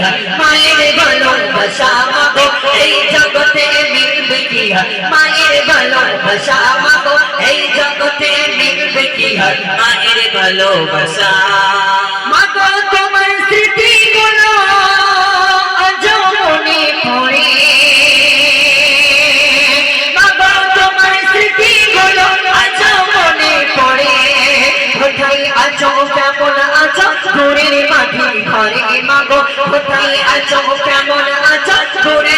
মিলবে কি আর মায়ের ভালোবাসা মাগো এই জগতে মিলবে কি আর মায়ের ভালোবাসা মাগো এই জগতে মিলবে কি আর মায়ের ভালোবাসা মাগো তোমার স্মৃতিগুলো ঘরে মাগো। কোথায় আছো কেমন আছো? ঘরে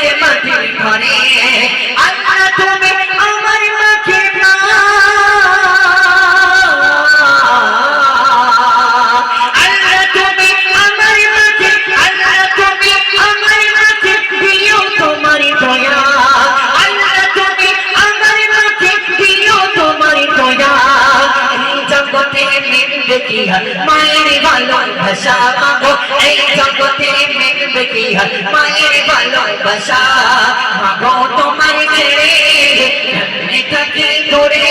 তুমি আমার মাকে আল্লাহ, তুমি আমার মাকে মায়ের ভালোবাসা মাগো, এই জগতে মিলবে কি আর মায়ের ভালোবাসা মাগো তোমার ছেড়ে থাকি দূরে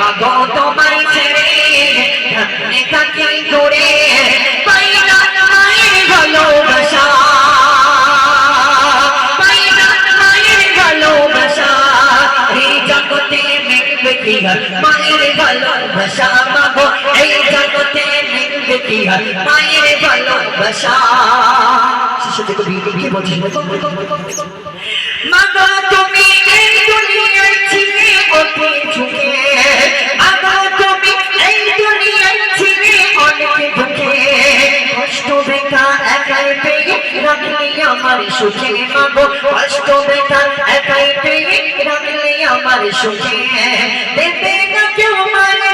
মাগো তোমার ছেড়ে থাকি দূরে ভালোবাসা। ভালোবাসা এই কি আর মায়ের ভালোবাসা। শিশুকে কবি কি বলছেন মাগো, তুমি এই দুনিয়ায় ছিলে অতি ঝুঁকে। মাগো, তুমি এই দুনিয়ায় ছিলে অনেক দুঃখে কষ্ট বেকা একাই পেয়ে রাখলে আমার সুখে। মাগো, কষ্ট বেকা একাই পেয়ে রাখলে আমার সুখে। দেবে না কেউ মায়ের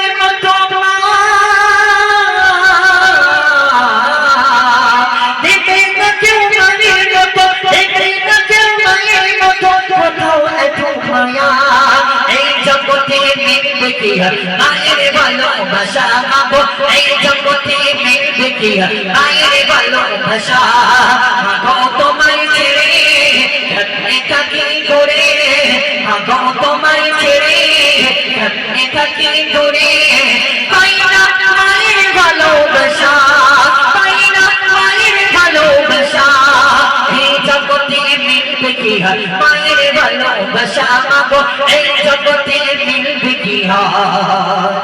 আর মায়ের ভালোবাসা মাগো এই জগতে মিলবে কি আর মায়ের ভালোবাসা, মাগো না মায়ের ভালোবাসা জগতে